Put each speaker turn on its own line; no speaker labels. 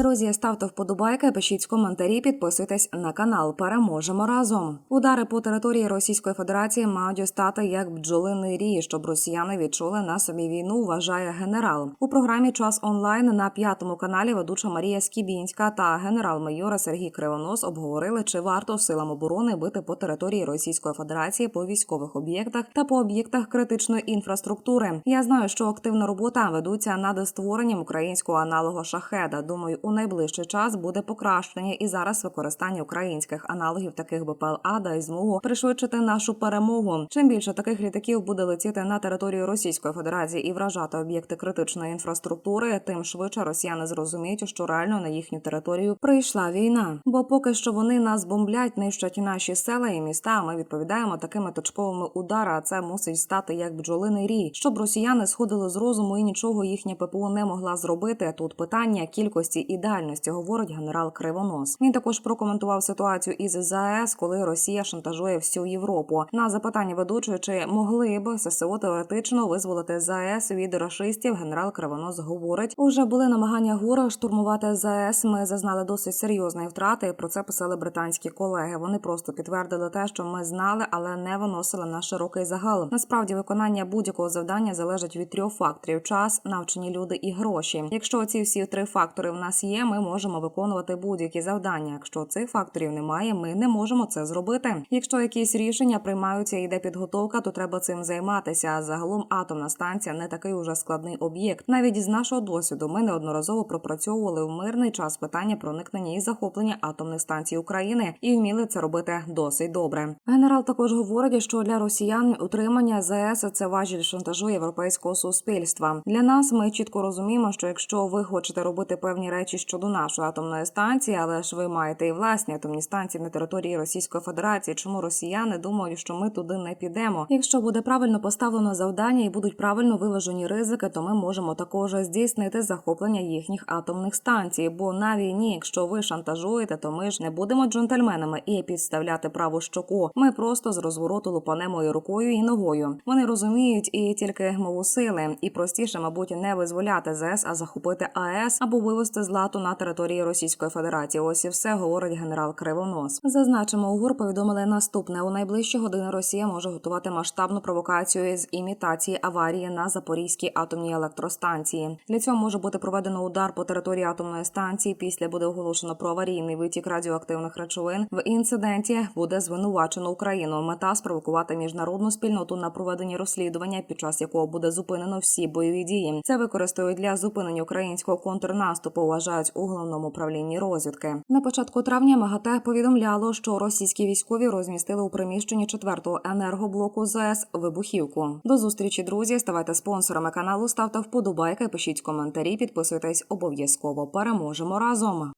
Друзі, ставте вподобайки, пишіть коментарі, підписуйтесь на канал. Переможемо разом. Удари по території Російської Федерації мають стати як бджолиний рій, щоб росіяни відчули на собі війну. Вважає генерал у програмі Час онлайн на п'ятому каналі. Ведуча Марія Скібінська та генерал-майор Сергій Кривонос обговорили, чи варто силам оборони бити по території Російської Федерації по військових об'єктах та по об'єктах критичної інфраструктури. Я знаю, що активна робота ведуться над створенням українського аналогу шахеда. Думаю, у найближчий час буде покращення і зараз використання українських аналогів таких БПЛА дасть змогу пришвидшити нашу перемогу. Чим більше таких літаків буде летіти на територію Російської Федерації і вражати об'єкти критичної інфраструктури, тим швидше росіяни зрозуміють, що реально на їхню територію прийшла війна. Бо поки що вони нас бомблять, нищать наші села і міста. Ми відповідаємо такими точковими ударами. Це мусить стати як бджолиний рій, щоб росіяни сходили з розуму і нічого їхня ППО не могла зробити. Тут питання кількості і дальності, говорить генерал Кривонос. Він також прокоментував ситуацію із ЗАЕС, коли Росія шантажує всю Європу. На запитання ведучої, чи могли б ССО теоретично визволити ЗАЕС від рашистів, генерал Кривонос говорить: уже були намагання ГУР штурмувати ЗАЕС. Ми зазнали досить серйозної втрати. Про це писали британські колеги. Вони просто підтвердили те, що ми знали, але не виносили на широкий загал. Насправді виконання будь-якого завдання залежить від трьох факторів: час, навчені люди і гроші. Якщо ці всі три фактори в нас є, ми можемо виконувати будь-які завдання. Якщо цих факторів немає, ми не можемо це зробити. Якщо якісь рішення приймаються і йде підготовка, то треба цим займатися. А загалом атомна станція не такий уже складний об'єкт. Навіть з нашого досвіду ми неодноразово пропрацьовували в мирний час питання проникнення і захоплення атомних станцій України і вміли це робити досить добре. Генерал також говорить, що для росіян утримання ЗАЕС – це важіль шантажу європейського суспільства. Для нас ми чітко розуміємо, що якщо ви хочете робити певні речі щодо нашої атомної станції, але ж ви маєте і власні атомні станції на території Російської Федерації. Чому росіяни думають, що ми туди не підемо? Якщо буде правильно поставлено завдання і будуть правильно виважені ризики, то ми можемо також здійснити захоплення їхніх атомних станцій. Бо на війні, якщо ви шантажуєте, то ми ж не будемо джентльменами і підставляти праву щоку. Ми просто з розвороту лупанемо і рукою і ногою. Вони розуміють і тільки мову сили, і простіше, мабуть, не визволяти ЗС, а захопити АЕС або вивести з лату на території Російської Федерації. Ось і все говорить генерал Кривонос. Зазначимо, у ГУР повідомили наступне: у найближчі години Росія може готувати масштабну провокацію з імітації аварії на Запорізькій атомній електростанції. Для цього може бути проведено удар по території атомної станції. Після буде оголошено про аварійний витік радіоактивних речовин. В інциденті буде звинувачено Україну. Мета спровокувати міжнародну спільноту на проведення розслідування, під час якого буде зупинено всі бойові дії. Це використовують для зупинення українського контрнаступу. Вважають у головному управлінні розвідки. На початку травня МАГАТЕ повідомляло, що російські військові розмістили у приміщенні четвертого енергоблоку ЗС вибухівку. До зустрічі, друзі. Ставайте спонсорами каналу, ставте вподобайки, пишіть коментарі, підписуйтесь обов'язково. Переможемо разом.